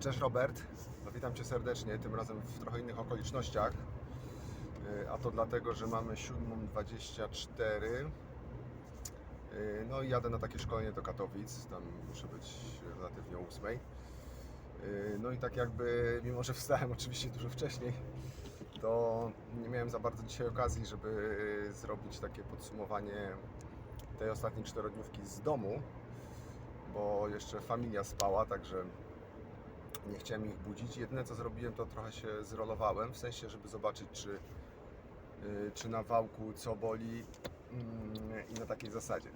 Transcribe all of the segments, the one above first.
Cześć Robert, witam Cię serdecznie, tym razem w trochę innych okolicznościach. Yy, A to dlatego, że mamy 7.24. Yy, No i jadę na takie szkolenie do Katowic, tam muszę być relatywnie o 8. Yy, No i tak jakby, mimo że wstałem oczywiście dużo wcześniej, to nie miałem za bardzo dzisiaj okazji, żeby zrobić takie podsumowanie tej ostatniej czterodniówki z domu, bo jeszcze familia spała, także nie chciałem ich budzić. Jedyne co zrobiłem, to trochę się zrolowałem, w sensie, żeby zobaczyć, czy, y, czy na wałku co boli mm, i na takiej zasadzie.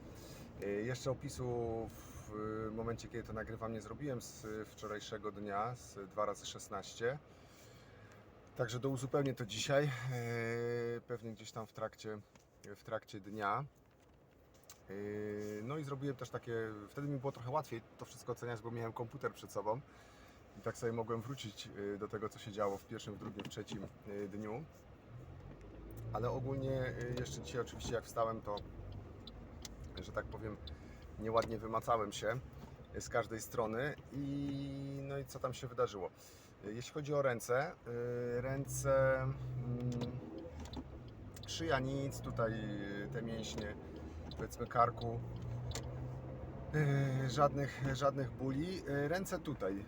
Y, Jeszcze opisu w momencie, kiedy to nagrywam, nie zrobiłem z wczorajszego dnia, z 2 razy 16 Także do uzupełnię to dzisiaj, y, pewnie gdzieś tam w trakcie, w trakcie dnia. No i zrobiłem też takie, wtedy mi było trochę łatwiej to wszystko oceniać, bo miałem komputer przed sobą i tak sobie mogłem wrócić yy, do tego, co się działo w pierwszym, w drugim, w trzecim yy, dniu. Ale ogólnie yy, jeszcze dzisiaj oczywiście jak wstałem, to że tak powiem nieładnie wymacałem się z każdej strony i no i co tam się wydarzyło. Jeśli chodzi o ręce, ręce mm, szyja nic, tutaj te mięśnie powiedzmy karku. Żadnych, żadnych bóli. Ręce tutaj,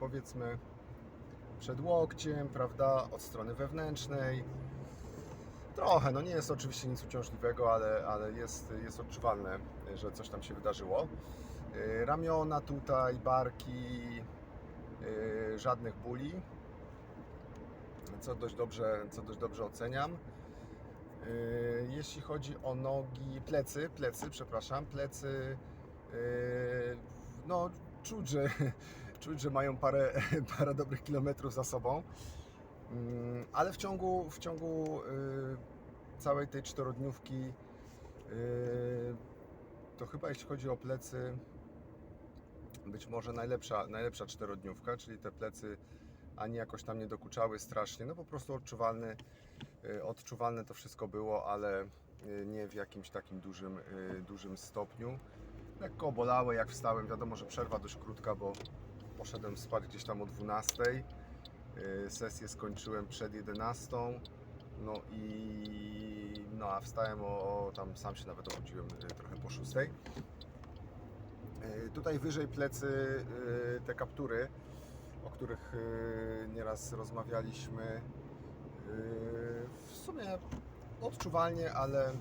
powiedzmy przed łokciem, prawda, od strony wewnętrznej. Trochę, no nie jest oczywiście nic uciążliwego, ale, ale jest, jest odczuwalne, że coś tam się wydarzyło. Yy, ramiona tutaj, barki, yy, żadnych bóli, co dość dobrze, co dość dobrze oceniam. Jeśli chodzi o nogi, plecy, plecy, przepraszam, plecy, no czuć, że, czuć, że mają parę, parę dobrych kilometrów za sobą, Mm, ale w ciągu, w ciągu yy, całej tej czterodniówki yy, to chyba jeśli chodzi o plecy, być może najlepsza, najlepsza czterodniówka, czyli te plecy ani jakoś tam nie dokuczały strasznie, no po prostu odczuwalny, y, odczuwalne to wszystko było, ale y, nie w jakimś takim dużym, y, dużym stopniu. Lekko bolały jak wstałem, wiadomo, że przerwa dość krótka, bo poszedłem spać gdzieś tam o 12. y, Sesję skończyłem przed 11. No i no a wstałem o, tam sam się nawet obudziłem y, trochę po 6. Y, Tutaj wyżej plecy, te kaptury, o których nieraz rozmawialiśmy, w sumie odczuwalnie, ale,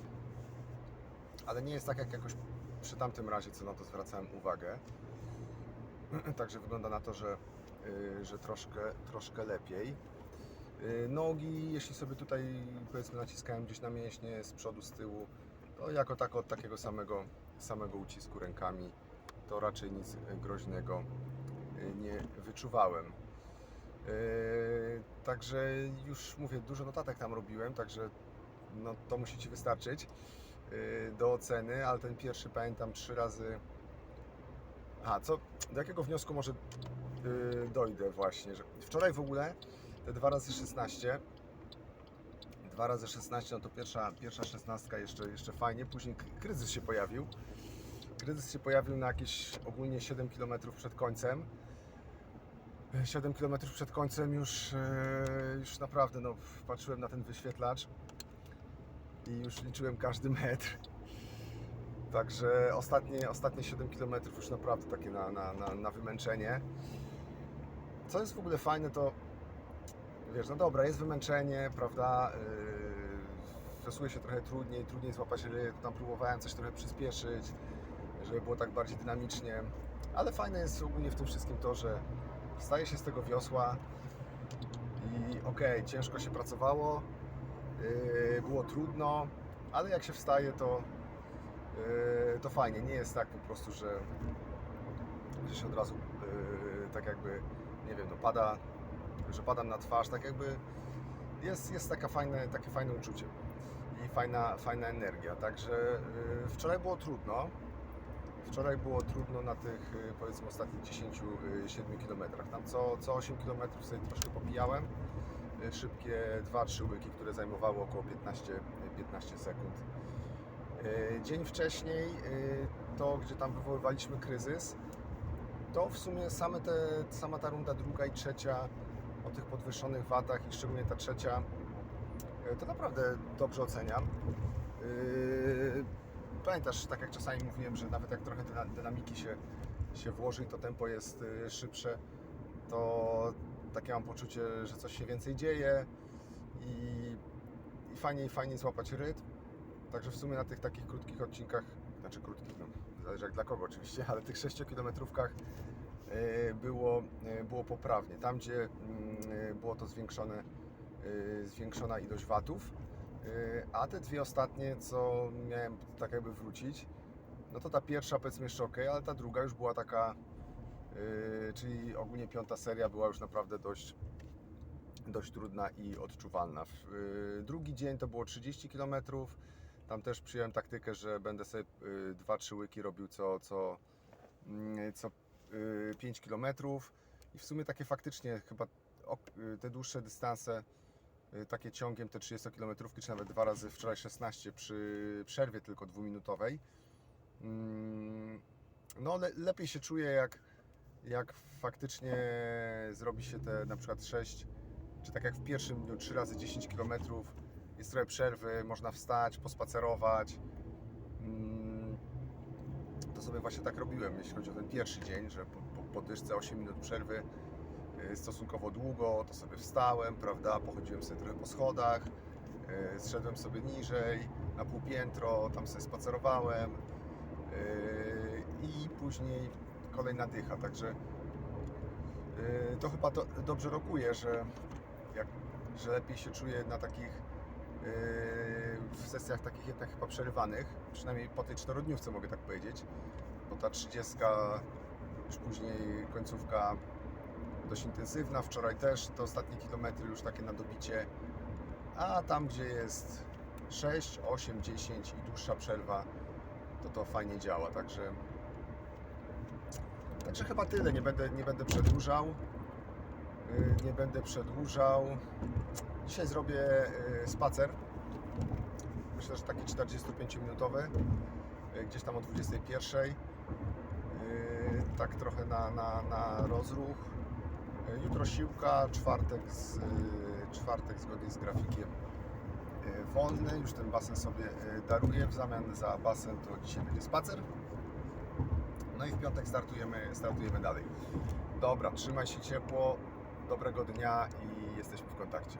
ale nie jest tak jak jakoś przy tamtym razie, co na to zwracałem uwagę. Także wygląda na to, że, y, że troszkę, troszkę lepiej. Y, Nogi, jeśli sobie tutaj powiedzmy naciskałem gdzieś na mięśnie z przodu, z tyłu, to jako tako od takiego samego, samego ucisku rękami to raczej nic groźnego y, nie wyczuwałem. Także już mówię, dużo notatek tam robiłem, także no, to musi Ci wystarczyć do oceny, ale ten pierwszy pamiętam trzy razy. A co, do jakiego wniosku może yy, dojdę właśnie, że wczoraj w ogóle te 2 razy 16 2 razy 16 no to pierwsza, pierwsza 16 jeszcze, jeszcze fajnie, później kryzys się pojawił. Kryzys się pojawił na jakieś ogólnie 7 km przed końcem. 7 km przed końcem już, e, już naprawdę no, patrzyłem na ten wyświetlacz i już liczyłem każdy metr. Także ostatnie, ostatnie 7 km już naprawdę takie na, na, na, na wymęczenie. Co jest w ogóle fajne, to wiesz, no dobra, jest wymęczenie, prawda? Yy, stosuje się trochę trudniej, trudniej złapać ryb. Tam próbowałem coś trochę przyspieszyć, żeby było tak bardziej dynamicznie. Ale fajne jest ogólnie w tym wszystkim to, że wstaje się z tego wiosła i okej, ciężko się pracowało, było trudno, ale jak się wstaje, to, yy, to fajnie. Nie jest tak po prostu, że, że się od razu yy, tak jakby, nie wiem, no pada, że padam na twarz, tak jakby jest, jest taka fajne, takie fajne uczucie i fajna, fajna energia. Także yy, wczoraj było trudno. Wczoraj było trudno na tych powiedzmy ostatnich 10-7 km. Tam co, co 8 km sobie troszkę popijałem. Y, Szybkie 2-3 łyki, które zajmowały około 15, 15 sekund. Y, Dzień wcześniej, y, to gdzie tam wywoływaliśmy kryzys, to w sumie same te, sama ta runda druga i trzecia o tych podwyższonych watach i szczególnie ta trzecia, e, to naprawdę dobrze oceniam. Pamiętasz, tak jak czasami mówiłem, że nawet jak trochę dyna- dynamiki się, się włoży i to tempo jest szybsze, to takie mam poczucie, że coś się więcej dzieje i, i fajniej złapać rytm. Także w sumie na tych takich krótkich odcinkach, znaczy krótkich, no, zależy jak dla kogo oczywiście, ale tych 6-kilometrówkach y, było, y, było poprawnie. Tam, gdzie mm, y, było to zwiększone, zwiększona ilość watów, a te dwie ostatnie, co miałem tak jakby wrócić, no to ta pierwsza powiedzmy jeszcze ok, ale ta druga już była taka, czyli ogólnie piąta seria była już naprawdę dość, dość trudna i odczuwalna. W, y, drugi dzień to było 30 km. Tam też przyjąłem taktykę, że będę sobie 2-3 łyki robił co, co, mm, co y, 5 km. I w sumie takie faktycznie chyba te dłuższe dystanse, takie ciągiem te 30 km, czy nawet dwa razy wczoraj 16 przy przerwie tylko dwuminutowej. Mm, No le, lepiej się czuję jak, jak faktycznie zrobi się te na przykład 6, czy tak jak w pierwszym dniu 3 razy 10 km, jest trochę przerwy, można wstać, pospacerować. Mm, To sobie właśnie tak robiłem, jeśli chodzi o ten pierwszy dzień, że po, po, po dyszce 8 minut przerwy y, stosunkowo długo, to sobie wstałem, prawda, pochodziłem sobie trochę po schodach, y, zszedłem sobie niżej, na półpiętro, tam sobie spacerowałem y, i później kolejna dycha, także y, to chyba to dobrze rokuje, że, jak, że lepiej się czuję na takich y, w sesjach takich jednak chyba przerywanych, przynajmniej po tej czterodniówce mogę tak powiedzieć, bo ta 30 już później końcówka dość intensywna, wczoraj też te ostatnie kilometry już takie na dobicie, a tam gdzie jest 6, 8, 10 i dłuższa przerwa, to to fajnie działa, także także chyba tyle, nie będę, nie będę przedłużał. Yy, nie będę przedłużał. Dzisiaj zrobię yy, spacer. Myślę, że taki 45 minutowy yy, gdzieś tam o 21 Yy, tak trochę na, na, na rozruch. Jutro siłka, czwartek, z, czwartek zgodnie z grafikiem wolny, już ten basen sobie daruję, w zamian za basen to dzisiaj będzie spacer. No i w piątek startujemy, startujemy dalej. Dobra, trzymaj się ciepło, dobrego dnia i jesteśmy w kontakcie.